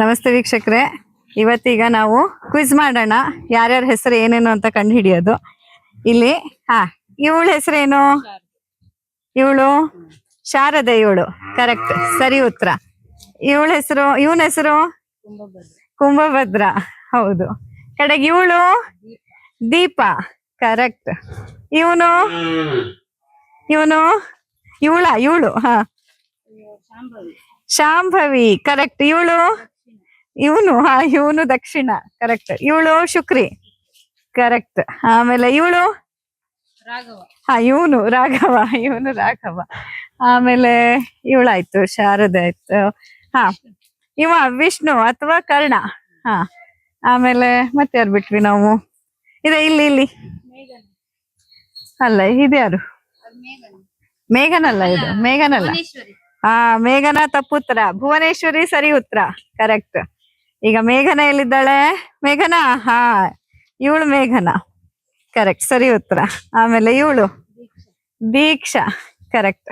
ನಮಸ್ತೆ ವೀಕ್ಷಕರೇ. ಇವತ್ತೀಗ ನಾವು ಕ್ವಿಜ್ ಮಾಡೋಣ. ಯಾರ್ಯಾರ ಹೆಸರು ಏನೇನು ಅಂತ ಕಂಡು ಹಿಡಿಯೋದು ಇಲ್ಲಿ, ಹಾ, ಇವಳ ಹೆಸರೇನು? ಇವಳು? ಶಾರದೆ ಇವಳು. ಕರೆಕ್ಟ್ ಸರಿ ಉತ್ತರ. ಇವಳ ಹೆಸರು, ಇವನ ಹೆಸರು? ಕುಂಭಭದ್ರ. ಹೌದು. ಕಡೆಗೆ ಇವಳು? ದೀಪ. ಕರೆಕ್ಟ್ ಇವನು? ಇವನು? ಇವಳ, ಇವಳು, ಹಾ. ಶಾಂಭವಿ. ಕರೆಕ್ಟ್ ಇವಳು? ಇವನು ಹಾ ಇವನು ದಕ್ಷಿಣ ಕರೆಕ್ಟ್ ಇವಳು ಶುಕ್ರಿ ಕರೆಕ್ಟ್ ಆಮೇಲೆ ಇವಳು? ಹಾ ಇವನು ರಾಘವ ಇವನು ರಾಘವ. ಆಮೇಲೆ ಇವಳಾಯ್ತು ಶಾರದೆ ಆಯ್ತು. ಹಾ ಇವ ವಿಷ್ಣು ಅಥವಾ ಕರ್ಣ. ಹಾ ಆಮೇಲೆ ಮತ್ತೆ ಯಾರು ಬಿಟ್ವಿ ನಾವು? ಇದೆ ಇಲ್ಲಿ ಇಲ್ಲಿ. ಅಲ್ಲ ಇದ್ಯಾರು ಮೇಘನಲ್ಲ ಇದು ಮೇಘನಲ್ಲ. ಹಾ ಮೇಘನ ತಪ್ಪುತ್ತರ ಭುವನೇಶ್ವರಿ ಸರಿ ಉತ್ತರ ಕರೆಕ್ಟ್ ಈಗ ಮೇಘನ ಎಲ್ಲಿದ್ದಾಳೆ? ಮೇಘನ? ಹಾ ಇವಳು ಮೇಘನ. ಕರೆಕ್ಟ್ ಸರಿ ಉತ್ತರ. ಆಮೇಲೆ ಇವಳು? ದೀಕ್ಷಾ. ಕರೆಕ್ಟ್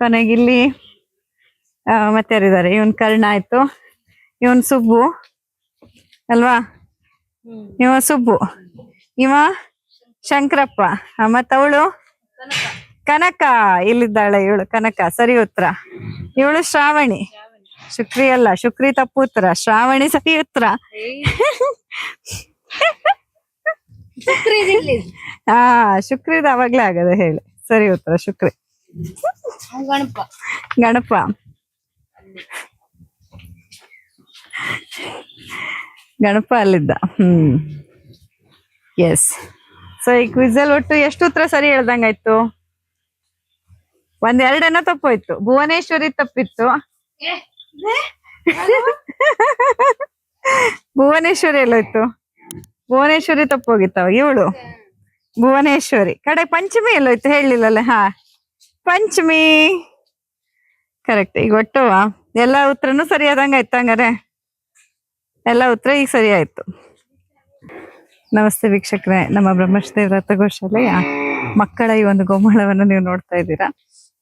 ಕೊನೆಗಿಲ್ಲಿ ಮತ್ತೆ ಯಾರಿದ್ದಾರೆ ಇವನ್ ಕರ್ಣ ಆಯ್ತು. ಇವನ್ ಸುಬ್ಬು. ಅಲ್ವಾ? ಇವ ಸುಬ್ಬು. ಇವ ಶಂಕರಪ್ಪ. ಮತ್ತವಳು? ಕನಕ. ಇಲ್ಲಿದ್ದಾಳೆ ಇವಳು? ಕನಕ. ಸರಿ ಉತ್ತರ. ಇವಳು ಶ್ರಾವಣಿ. ಶುಕ್ರಿ ಅಲ್ಲ ಶುಕ್ರಿ ತಪ್ಪು ಉತ್ತರ ಶ್ರಾವಣಿ ಸಹಿ ಉತ್ತರ ಹಾ ಶುಕ್ರಿದ ಅವಾಗ್ಲೇ ಆಗದ ಹೇಳಿ. ಸರಿ ಉತ್ತರ ಶುಕ್ರಿ. ಗಣಪ. ಗಣಪ. ಗಣಪ ಅಲ್ಲಿದ್ದ. ಹ್ಮ್. ಎಸ್ ಸೊ ಈ ಕ್ವಿಜಲ್ ಒಟ್ಟು ಎಷ್ಟು ಉತ್ತರ ಸರಿ ಹೇಳ್ದಂಗಾಯ್ತು? ಒಂದ್ ಎರಡನ್ನ ತಪ್ಪೋಯ್ತು. ಭುವನೇಶ್ವರಿ ತಪ್ಪಿತ್ತು. ಭುವನೇಶ್ವರಿ ಎಲ್ಲೋಯ್ತು. ಭುವನೇಶ್ವರಿ ತಪ್ಪೋಗಿತ್ತವ ಇವಳು? ಭುವನೇಶ್ವರಿ. ಕಡೆ ಪಂಚಮಿ ಎಲ್ಲೋಯ್ತು ಹೇಳಿಲ್ಲಲ್ಲ ಹಾ. ಪಂಚಮಿ. ಕರೆಕ್ಟ್ ಈಗ ಒಟ್ಟು ಎಲ್ಲ ಉತ್ತರನು ಸರಿ ಆದಂಗ ಆಯ್ತು ಹಂಗಾರೆ. ಎಲ್ಲ ಉತ್ತರ ಈಗ ಸರಿ ಆಯ್ತು ನಮಸ್ತೆ ವೀಕ್ಷಕರೇ. ನಮ್ಮ ಬ್ರಹ್ಮಶ್ರೀ ವ್ರತಗೋಶಾಲೆಯ ಮಕ್ಕಳ ಈ ಒಂದು ಗೋಮಾಳವನ್ನು ನೀವು ನೋಡ್ತಾ ಇದ್ದೀರಾ.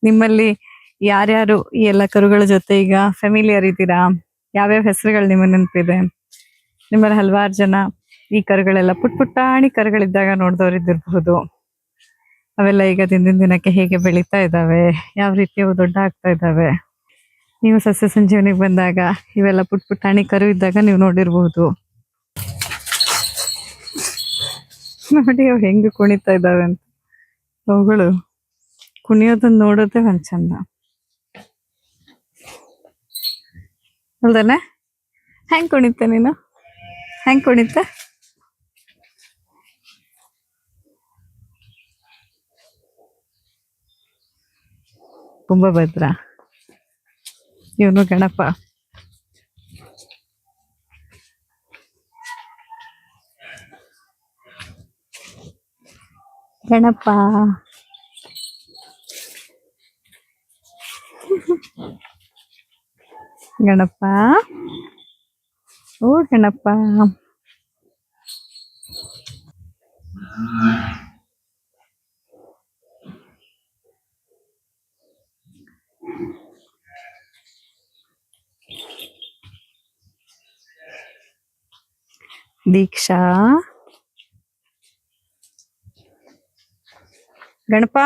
ನಿಮ್ಮಲ್ಲಿ ಯಾರ್ಯಾರು ಈ ಎಲ್ಲ ಕರುಗಳ ಜೊತೆ ಈಗ ಫೆಮಿಲಿಯರ್ ಇದ್ದೀರಾ? ಯಾವ್ಯಾವ ಹೆಸರುಗಳು ನಿಮ್ಮ ನೆನಪಿದೆ? ನಿಮ್ಮಲ್ಲಿ ಹಲವಾರು ಜನ ಈ ಕರುಗಳೆಲ್ಲ ಪುಟ್ ಪುಟ್ಟಾಣಿ ಕರುಗಳಿದ್ದಾಗ ನೋಡಿದವರಿದ್ದಿರಬಹುದು ಅವೆಲ್ಲ ಈಗ ದಿನದಿಂದ ದಿನಕ್ಕೆ ಹೇಗೆ ಬೆಳೀತಾ ಇದ್ದಾವೆ? ಯಾವ ರೀತಿ ಅವು ದೊಡ್ಡ ಆಗ್ತಾ ಇದ್ದಾವೆ? ನೀವು ಸಸ್ಯ ಸಂಜೀವನಿಗೆ ಬಂದಾಗ ಇವೆಲ್ಲ ಪುಟ್ ಪುಟ್ಟಾಣಿ ಕರು ಇದ್ದಾಗ ನೀವು ನೋಡಿರಬಹುದು. ನೋಡಿ ಅವು ಹೆಂಗೆ ಕುಣಿತಾ ಇದ್ದಾವೆ ಅಂತ. ಅವುಗಳು ಕುಣಿಯೋದನ್ನ ನೋಡೋದೇ ಒಂದ್ ಚಂದ. ಅಲ್ದನೆ? ಹೆಂಗ್ ಕುಣಿತ ನೀನು? ಹೆಂಗ್ ಕುಣಿತೆ? ಕುಂಭಭದ್ರ ಇವನು ಗಣಪ. ಗಣಪ. ಗಣಪ ಓ ಗಣಪ ದೀಕ್ಷಾ ಗಣಪ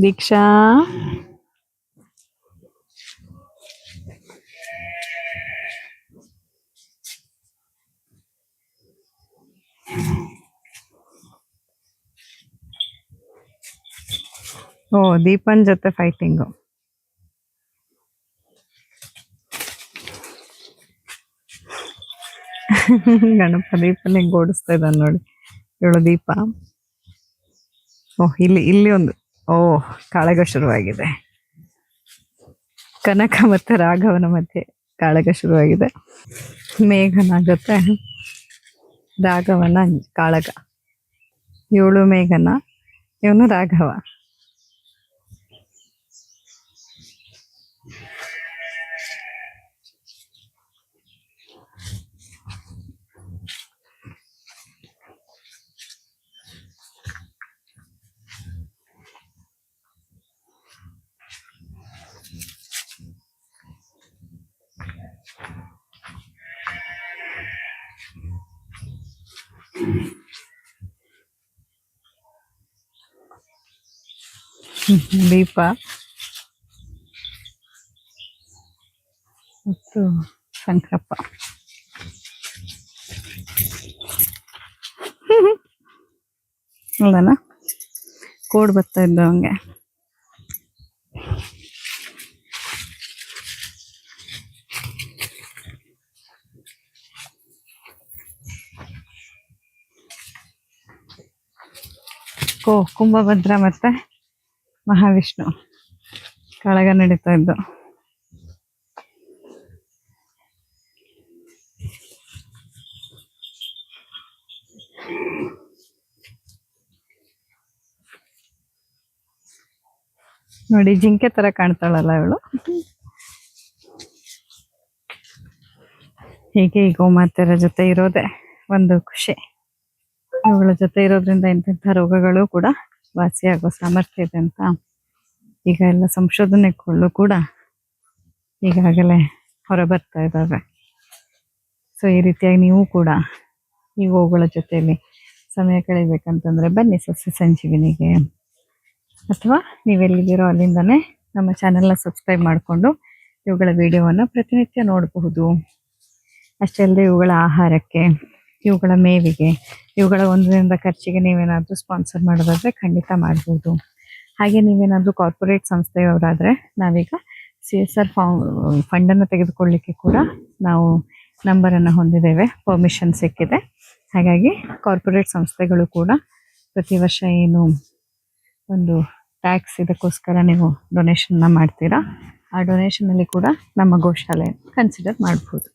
ದೀಕ್ಷಾ. ಓ, ದೀಪನ್ ಜೊತೆ ಫೈಟಿಂಗ್ ಗಣಪ ದೀಪನಿಗೆ ಓಡಿಸ್ತಾ ಇದ್ದಾನೆ ನೋಡಿ. ಇವಳು ದೀಪ. ಓ, ಇಲ್ಲಿ ಇಲ್ಲಿ ಒಂದು ಓ ಕಾಳಗ ಶುರುವಾಗಿದೆ. ಕನಕ ಮತ್ತೆ ರಾಘವನ ಮಧ್ಯೆ ಕಾಳಗ ಶುರುವಾಗಿದೆ. ಮೇಘನ ಜೊತೆ ರಾಘವನ ಕಾಳಗ. ಏಳು ಮೇಘನ, ಇವನು ರಾಘವ. ದೀಪ. ಮತ್ತು ಸಂಕಪ್ಪ ಅಲ್ಲನ? ಕೋಡ್ ಬರ್ತಾ ಇದ್ದ ಹಂಗೆ ಕೋ ಕುಂಭಭದ್ರ ಮತ್ತೆ ಮಹಾವಿಷ್ಣು. ಕಳಗ ನಡೀತಾ ಇದ್ದು. ನೋಡಿ, ಜಿಂಕೆ ತರ ಕಾಣ್ತಾಳಲ್ಲ ಇವಳು? ಹೀಗೆ ಈ ಗೋಮಾತೆಯರ ಜೊತೆ ಇರೋದೇ ಒಂದು ಖುಷಿ. ಇವುಗಳ ಜೊತೆ ಇರೋದ್ರಿಂದ ಇಂತಿಂಥ ರೋಗಗಳು ಕೂಡ ವಾಸಿಯಾಗೋ ಸಾಮರ್ಥ್ಯ ಇದೆ ಅಂತ ಈಗ ಎಲ್ಲ ಸಂಶೋಧನೆಗಳು ಕೂಡ ಈಗಾಗಲೇ ಹೊರಬರ್ತಾ ಇದ್ದಾವೆ. ಸೊ ಈ ರೀತಿಯಾಗಿ ನೀವು ಕೂಡ ಈ ಗೋವುಗಳ ಜೊತೆಯಲ್ಲಿ ಸಮಯ ಕಳಿಬೇಕಂತಂದ್ರೆ ಬನ್ನಿ ಸಸ್ಯ ಸಂಜೀವಿನಿಗೆ. ಅಥವಾ ನೀವೆಲ್ಲಿದ್ದೀರೋ ಅಲ್ಲಿಂದನೇ ನಮ್ಮ ಚಾನೆಲ್ನ ಸಬ್ಸ್ಕ್ರೈಬ್ ಮಾಡಿಕೊಂಡು ಇವುಗಳ ವಿಡಿಯೋವನ್ನು ಪ್ರತಿನಿತ್ಯ ನೋಡಬಹುದು. ಅಷ್ಟೇ ಅಲ್ಲದೆ ಇವುಗಳ ಆಹಾರಕ್ಕೆ ಇವುಗಳ ಮೇವಿಗೆ, ಇವುಗಳ ಒಂದು ದಿನದ ಖರ್ಚಿಗೆ ನೀವೇನಾದರೂ ಸ್ಪಾನ್ಸರ್ ಮಾಡೋದಾದರೆ ಖಂಡಿತ ಮಾಡ್ಬೋದು. ಹಾಗೆ ನೀವೇನಾದರೂ ಕಾರ್ಪೊರೇಟ್ ಸಂಸ್ಥೆಯವರಾದರೆ ನಾವೀಗ ಸಿ ಎಸ್ ಆರ್ ಫಂಡನ್ನು ತೆಗೆದುಕೊಳ್ಳಿಕ್ಕೆ ಕೂಡ ನಾವು ನಂಬರನ್ನು ಹೊಂದಿದ್ದೇವೆ. ಪರ್ಮಿಷನ್ ಸಿಕ್ಕಿದೆ. ಹಾಗಾಗಿ ಕಾರ್ಪೊರೇಟ್ ಸಂಸ್ಥೆಗಳು ಕೂಡ ಪ್ರತಿ ವರ್ಷ ಏನು ಒಂದು ಟ್ಯಾಕ್ಸ್ ಇದಕ್ಕೋಸ್ಕರ ನೀವು ಡೊನೇಷನ್ನ ಮಾಡ್ತೀರಾ, ಆ ಡೊನೇಷನಲ್ಲಿ ಕೂಡ ನಮ್ಮ ಗೋಶಾಲೆ ಕನ್ಸಿಡರ್ ಮಾಡ್ಬೋದು.